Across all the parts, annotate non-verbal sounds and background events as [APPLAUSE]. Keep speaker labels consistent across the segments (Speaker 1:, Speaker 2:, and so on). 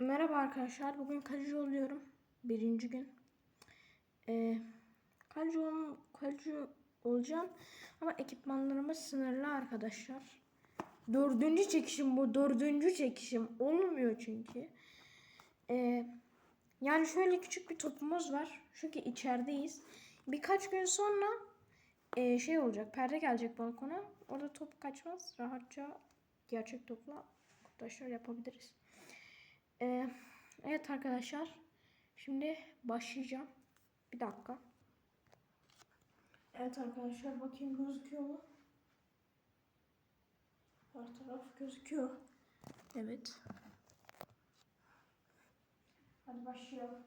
Speaker 1: Merhaba arkadaşlar. Bugün kaleci oluyorum. Birinci gün. Ee, kaleci, ol, kaleci olacağım. Ama ekipmanlarımız sınırlı arkadaşlar. Dördüncü çekişim bu. Dördüncü çekişim. Olmuyor çünkü. Ee, yani şöyle küçük bir topumuz var. Çünkü içerideyiz. Birkaç gün sonra e, şey olacak. Perde gelecek balkona. Orada top kaçmaz. Rahatça gerçek topla arkadaşlar yapabiliriz. Ee, evet arkadaşlar. Şimdi başlayacağım. Bir dakika. Evet arkadaşlar bakayım gözüküyor mu? Her taraf gözüküyor. Evet. Hadi başlayalım.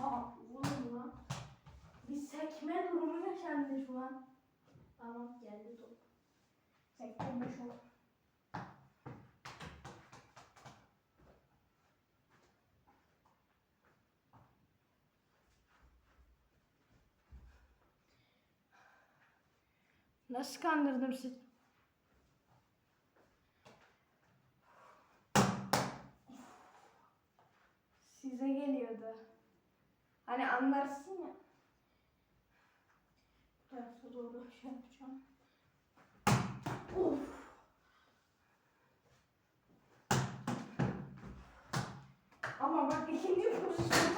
Speaker 1: Oha oğlum lan. Bir yaşandı şu an. Tamam geldi top. Sekme şu an. Nasıl kandırdım sizi? Size geliyordu. Hani anlarsın ya. Doğru yapacağım. Of. Ama bak ikinci pozisyonda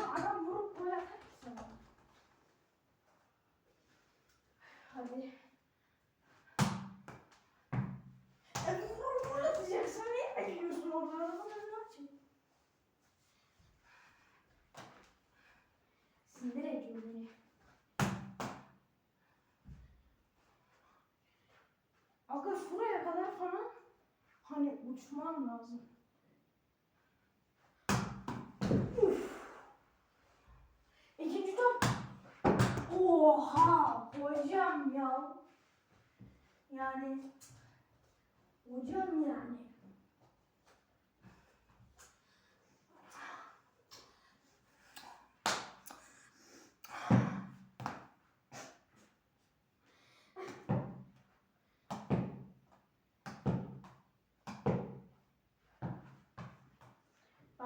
Speaker 1: uçmam lazım. Uf. İkinci top. Oha hocam ya. Yani hocam yani.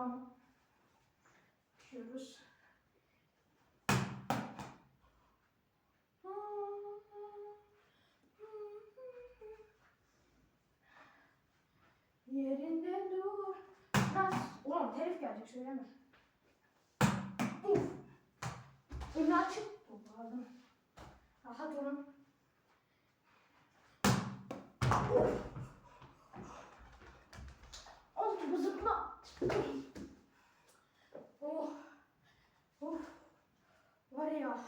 Speaker 1: Tamam. Yapıyoruz. Yerinde dur. Nasıl? Ulan telif gelecek söyleme. Uf. Önü açık. Toparladım. Rahat olun. Uf. Oldu bu zıpla. Oh. Oh. Var ya.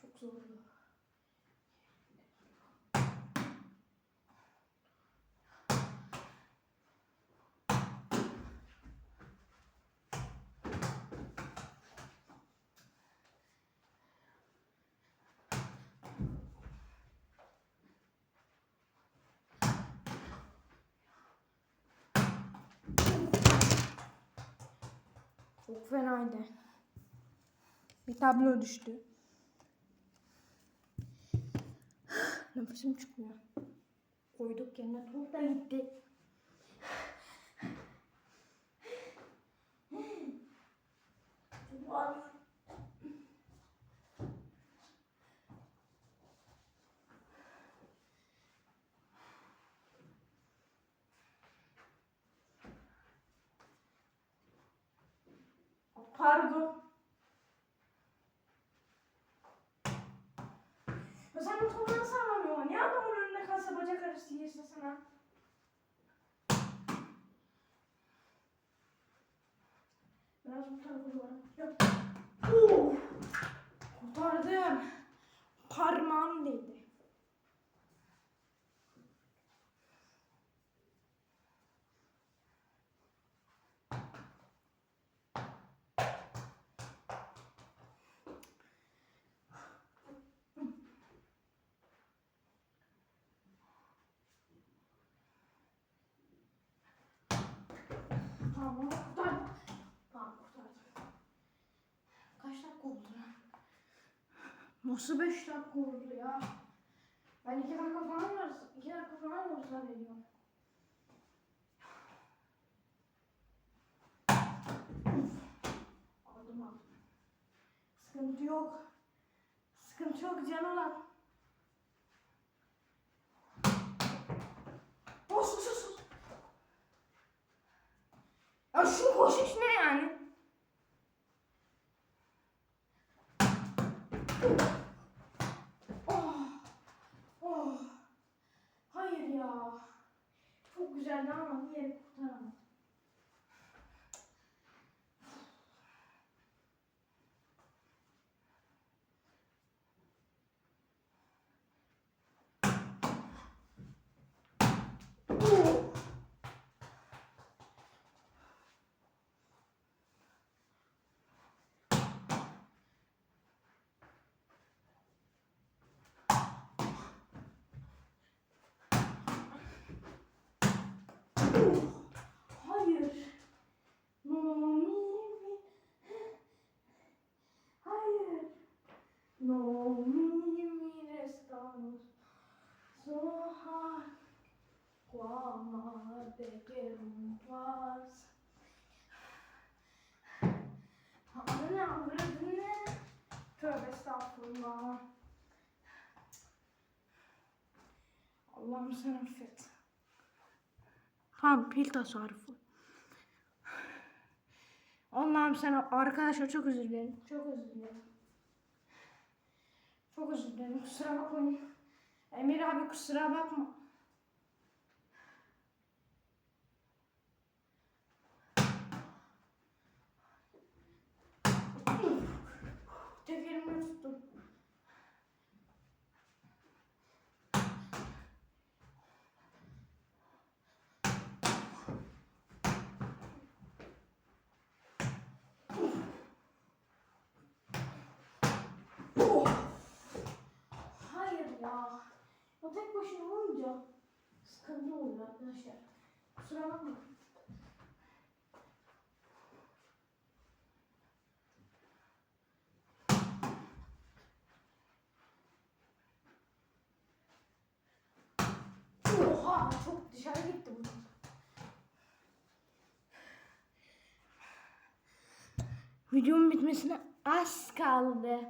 Speaker 1: Çok zorlu. Çok fenaydı. Bir tablo düştü. [GASPS] Nefesim çıkmıyor. Koyduk yerine top da gitti. Var. Pardon. Ya sen bu topu nasıl? Niye adamın önüne kalsa bacak arası yersin sana? Biraz bu tarafa doğru. Yok. Kurtardım. Parmağım değdi. Tamam kurtardım. Tamam kurtardım. Kaç dakika oldu lan? Nasıl 5 dakika oldu ya? Ben 2 dakika falan var. 2 dakika falan var zannediyorum. Aldım aldım. Sıkıntı yok. Sıkıntı yok canım lan. Şu koşuş ne yani? Oh, oh. Hayır ya. Çok güzeldi ama bir yeri kurtaramadım. Oh. Hayır. No. Hayır. No, mi, mi, restamos. So hard. Cuama te quiero más. Anne avradı ne? Tövbe estağfurullah. Allah'ım sen affet. Tamam pil tasarrufu. Allah'ım sen arkadaşlar çok özür dilerim. Çok özür dilerim. Çok özür dilerim. Kusura bakmayın. Emir abi kusura bakma. Oh! Hayır ya. O tek başına olunca sıkıntı oluyor arkadaşlar. Kusura bakmayın. Oha çok dışarı gitti bu. Videomun bitmesine az kaldı.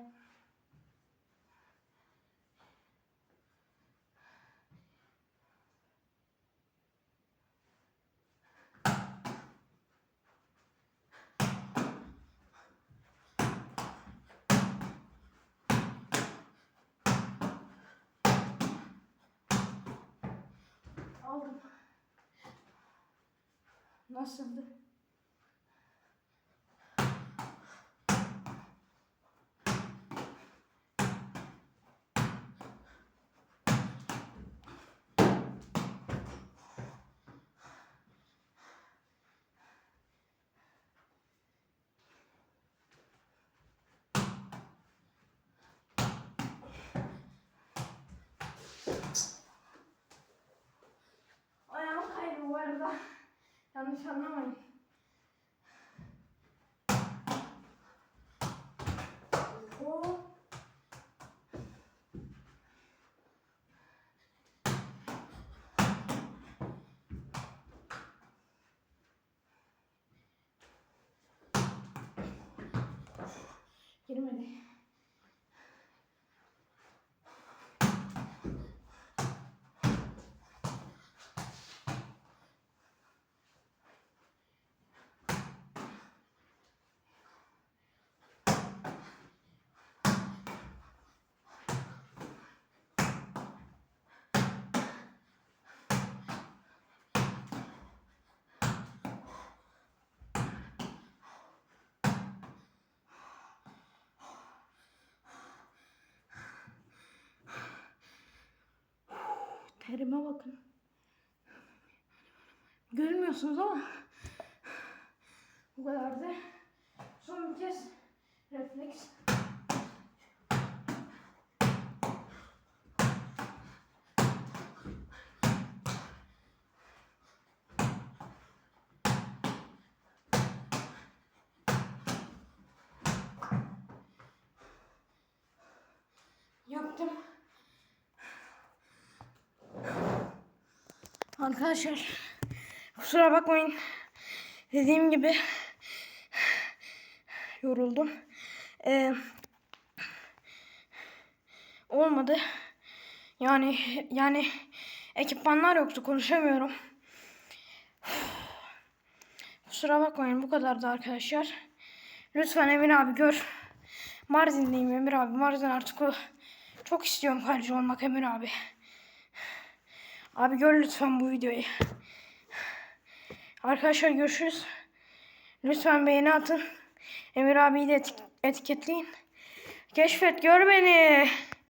Speaker 1: Aldım. Nasıldı? Ayağım kaydı bu arada. Yanlış anlamayın. Oho. Girmedi. terime bakın. Görmüyorsunuz ama bu kadar da son bir kez refleks yaptım. Arkadaşlar kusura bakmayın. Dediğim gibi yoruldum. Ee, olmadı. Yani yani ekipmanlar yoktu konuşamıyorum. Kusura bakmayın bu kadardı arkadaşlar. Lütfen Emir abi gör. Mardin'deyim Emir abi. Mardin artık o. Çok istiyorum kaleci olmak Emir abi. Abi gör lütfen bu videoyu. Arkadaşlar görüşürüz. Lütfen beğeni atın. Emir abiyi de etik- etiketleyin. Keşfet gör beni.